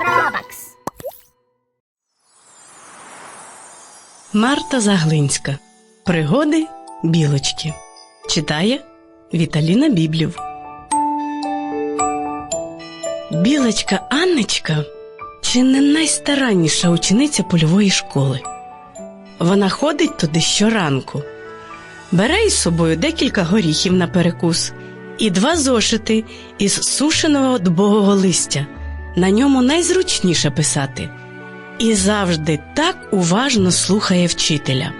Робакс. Марта Заглинська. Пригоди білочки. Читає Віталіна Біблів. Білочка Анночка чи не найстаранніша учениця польової школи. Вона ходить туди щоранку. Бере із собою декілька горіхів на перекус і два зошити із сушеного дубового листя. На ньому найзручніше писати і завжди так уважно слухає вчителя.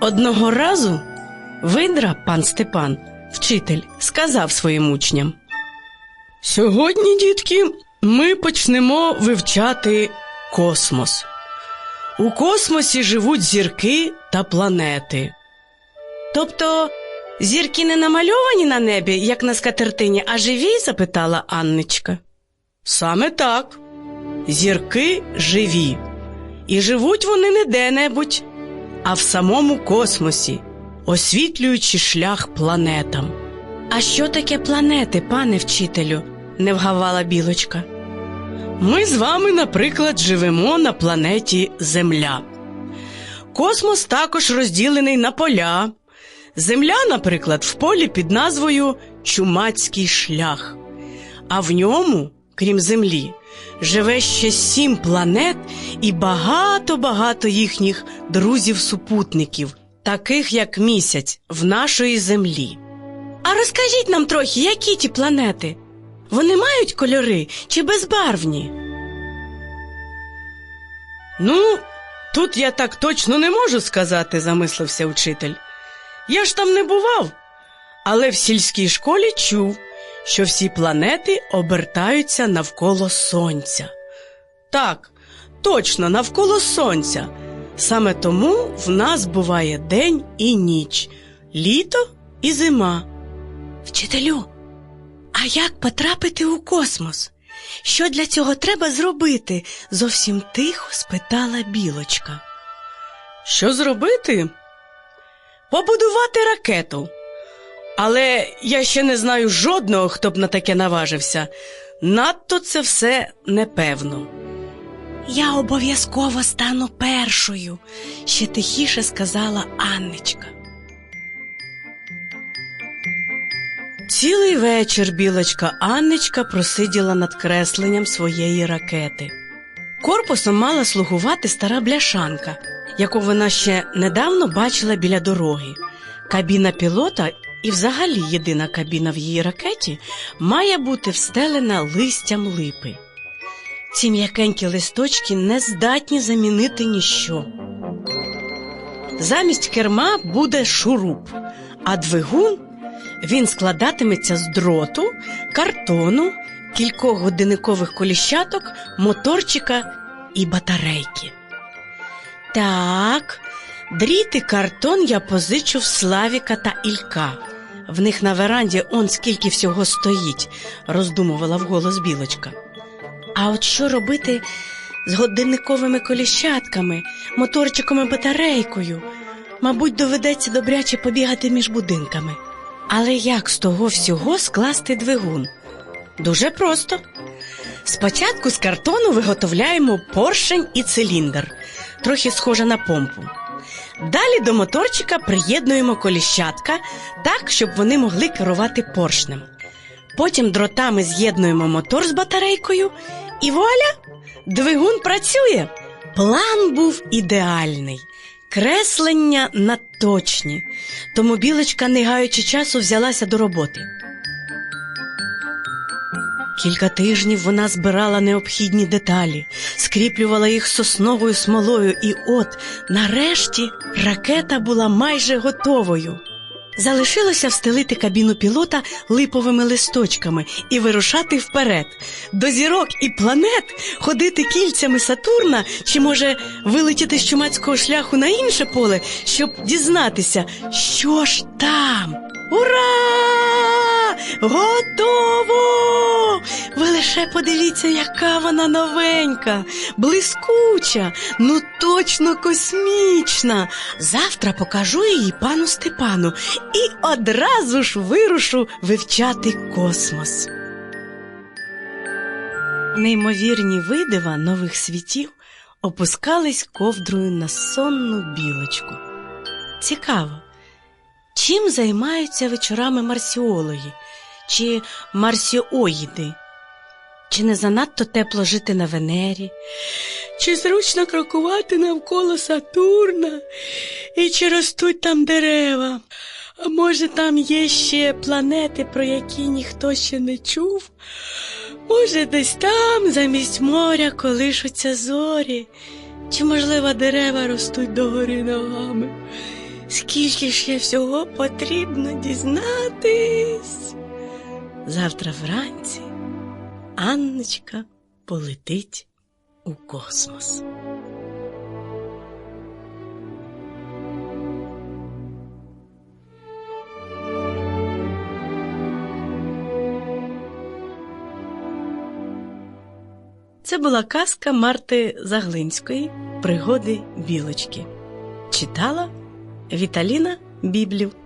Одного разу видра пан Степан, вчитель, сказав своїм учням: Сьогодні, дітки, ми почнемо вивчати космос. У космосі живуть зірки та планети. Тобто зірки не намальовані на небі, як на скатертині, а живі? запитала Анничка. Саме так. Зірки живі, і живуть вони не де-небудь, а в самому космосі, освітлюючи шлях планетам. А що таке планети, пане вчителю? не вгавала білочка. Ми з вами, наприклад, живемо на планеті Земля. Космос також розділений на поля. Земля, наприклад, в полі під назвою Чумацький шлях, а в ньому, крім Землі, живе ще сім планет і багато-багато їхніх друзів-супутників, таких як місяць в нашої землі. А розкажіть нам трохи, які ті планети? Вони мають кольори чи безбарвні? Ну, тут я так точно не можу сказати, замислився вчитель. Я ж там не бував, але в сільській школі чув, що всі планети обертаються навколо сонця. Так, точно навколо сонця. Саме тому в нас буває день і ніч, літо і зима. Вчителю, а як потрапити у космос? Що для цього треба зробити? зовсім тихо спитала білочка. Що зробити? Побудувати ракету. Але я ще не знаю жодного, хто б на таке наважився. Надто це все непевно. Я обов'язково стану першою, ще тихіше сказала Анничка. Цілий вечір білочка Анничка просиділа над кресленням своєї ракети. Корпусом мала слугувати стара бляшанка, яку вона ще недавно бачила біля дороги. Кабіна пілота і взагалі єдина кабіна в її ракеті має бути встелена листям липи. Ці м'якенькі листочки не здатні замінити ніщо. Замість керма буде шуруп, а двигун він складатиметься з дроту, картону, кількох годинникових коліщаток, моторчика і батарейки. Так, дріт і картон я позичу в Славіка та Ілька. В них на веранді он скільки всього стоїть, роздумувала вголос білочка. А от що робити з годинниковими коліщатками, моторчиком і батарейкою? Мабуть, доведеться добряче побігати між будинками. Але як з того всього скласти двигун? Дуже просто. Спочатку з картону виготовляємо поршень і циліндр, трохи схоже на помпу. Далі до моторчика приєднуємо коліщатка так, щоб вони могли керувати поршнем. Потім дротами з'єднуємо мотор з батарейкою, і вуаля! Двигун працює. План був ідеальний, креслення надточні, тому білочка, не гаючи часу, взялася до роботи. Кілька тижнів вона збирала необхідні деталі, скріплювала їх сосновою смолою, і от, нарешті, ракета була майже готовою. Залишилося встелити кабіну пілота липовими листочками і вирушати вперед. До зірок і планет ходити кільцями Сатурна, чи може вилетіти з чумацького шляху на інше поле, щоб дізнатися, що ж там. Ура! Готово! Ви лише подивіться, яка вона новенька, блискуча, ну точно космічна. Завтра покажу її пану Степану і одразу ж вирушу вивчати космос. Неймовірні видива нових світів опускались ковдрою на сонну білочку. Цікаво, чим займаються вечорами марсіологи чи марсіоїди? Чи не занадто тепло жити на Венері? Чи зручно крокувати навколо Сатурна? І чи ростуть там дерева? А може, там є ще планети, про які ніхто ще не чув? Може, десь там, замість моря, колишуться зорі, чи, можливо, дерева ростуть догори ногами. Скільки ще всього потрібно дізнатись? Завтра вранці Анночка полетить у космос. Це була казка Марти Заглинської Пригоди білочки. Читала Віталіна Біблів.